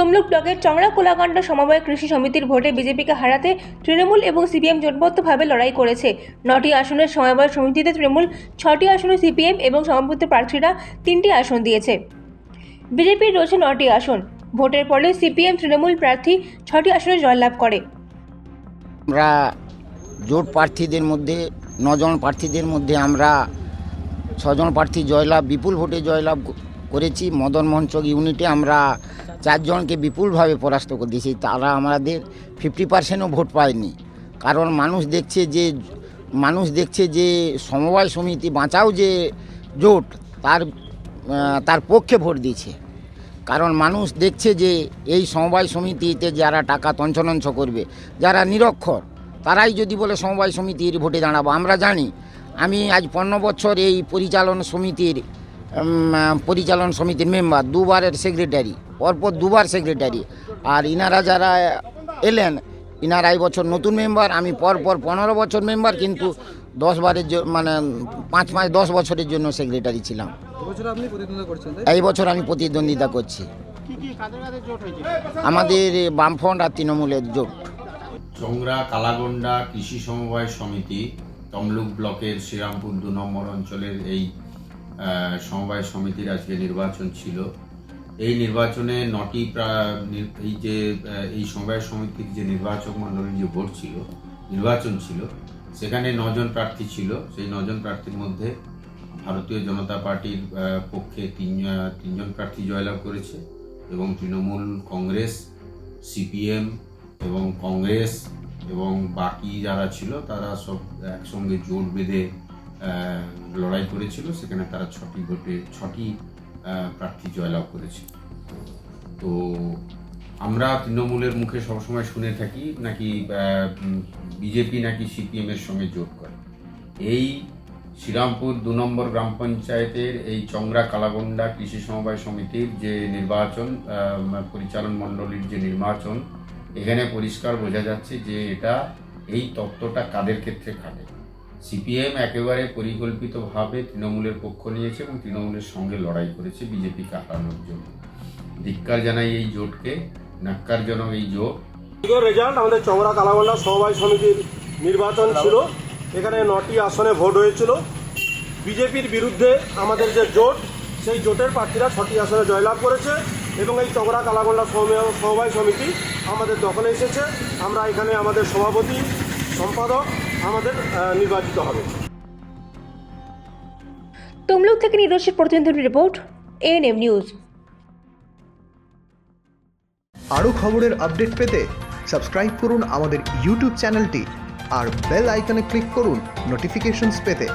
তমলুক ব্লকের চংড়া কোলাকাণ্ডা সমবায় কৃষি সমিতির ভোটে বিজেপিকে হারাতে তৃণমূল এবং সিপিএম জোটবদ্ধভাবে লড়াই করেছে। নটি আসনের সমবায় সমিতিতে তৃণমূল, ছটি আসনে সিপিএম এবং সমাবর্ত প্রার্থীরা তিনটি আসন দিয়েছে। বিজেপির রয়েছে নটি আসন। ভোটের পরে সিপিএম তৃণমূল প্রার্থী ছটি আসনে জয়লাভ করে। আমরা জোট প্রার্থীদের মধ্যে, নজন প্রার্থীদের মধ্যে আমরা ছজন প্রার্থী জয়লাভ, বিপুল ভোটে জয়লাভ করেছি। মদন মঞ্চক ইউনিটে আমরা চারজনকে বিপুলভাবে পরাস্ত করে দিয়েছি। তারা আমাদের ফিফটি পার্সেন্টও ভোট পায়নি। কারণ মানুষ দেখছে যে, মানুষ দেখছে যে সমবায় সমিতি বাঁচাও যে জোট, তার তার পক্ষে ভোট দিয়েছে। কারণ মানুষ দেখছে যে এই সমবায় সমিতিতে যারা টাকা তঞ্চনঞ্চ করবে, যারা নিরক্ষর, তারাই যদি বলে সমবায় সমিতির ভোটে দাঁড়াবো। আমরা জানি, আমি আজ পনেরো বছর এই পরিচালন সমিতির পরিচালন সমিতির মেম্বার দুবারের সেক্রেটারি পরপর দুবার সেক্রেটারি। আর ইনারা যারা এলেন ইনারা এই বছর নতুন মেম্বার আমি পরপর পনেরো বছর মেম্বার কিন্তু দশ বারের মানে পাঁচ পাঁচ দশ বছরের জন্য সেক্রেটারি ছিলাম। এবছর আপনি প্রতিদ্বন্দ্বিতা করছেন তাই এই বছর আমি প্রতিদ্বন্দ্বিতা করছি। আমাদের বামফ্রন্ট আর তৃণমূলের জোট। চংরা কালাগন্ডা কৃষি সমবায় সমিতি তমলুক ব্লকের শ্রীরামপুর দু নম্বর অঞ্চলের এই সমবায় সমিতির আজকে নির্বাচন ছিল। এই নির্বাচনে নটি এই যে এই সমবায় সমিতির যে নির্বাচক মণ্ডলীর যে ভোট ছিল, নির্বাচন ছিল, সেখানে নজন প্রার্থী ছিল। সেই নজন প্রার্থীর মধ্যে ভারতীয় জনতা পার্টির পক্ষে তিন তিনজন প্রার্থী জয়লাভ করেছে এবং তৃণমূল কংগ্রেস, সিপিএম এবং কংগ্রেস এবং বাকি যারা ছিল, তারা সব একসঙ্গে জোট বেঁধে লড়াই করেছিল, সেখানে তারা ছটি ভোটে, ছটি প্রার্থী জয়লাভ করেছে। তো আমরা তৃণমূলের মুখে সবসময় শুনে থাকি, নাকি বিজেপি নাকি সিপিএম এর সঙ্গে জোট করে। এই শ্রীরামপুর দু নম্বর গ্রাম পঞ্চায়েতের এই চংরা কালাগন্ডা কৃষি সমবায় সমিতির যে নির্বাচন পরিচালন মণ্ডলীর যে নির্বাচন, এখানে পরিষ্কার বোঝা যাচ্ছে যে এটা, এই তত্ত্বটা কাদের ক্ষেত্রে খাটে? সিপিএম একেবারে পরিকল্পিতভাবে তৃণমূলের পক্ষ নিয়েছে এবং তৃণমূলের সঙ্গে লড়াই করেছে বিজেপিকে হারানোর জন্য। ধিক্কার জানাই এই জোটকে নাক্কারজনক এই জোট। রেজাল্ট আমাদের চমড়া কালাগন্ডা সমবায় সমিতির নির্বাচন ছিল। এখানে নটি আসনে ভোট হয়েছিল। বিজেপির বিরুদ্ধে আমাদের যে জোট সেই জোটের প্রার্থীরা ছটি আসনে জয়লাভ করেছে এবং এই কালাগন্ডা সম- সমবায় সমিতি আমাদের দখলে এসেছে। আমরা এখানে আমাদের সভাপতি সম্পাদক আমাদের নির্বাচিত হবে। তমলুক থেকে নিরশের প্রতিনিধি রিপোর্ট এএনএম নিউজ। আরও খবরের আপডেট পেতে সাবস্ক্রাইব করুন আমাদের ইউটিউব চ্যানেলটি আর বেল আইকনে ক্লিক করুন নোটিফিকেশনস পেতে।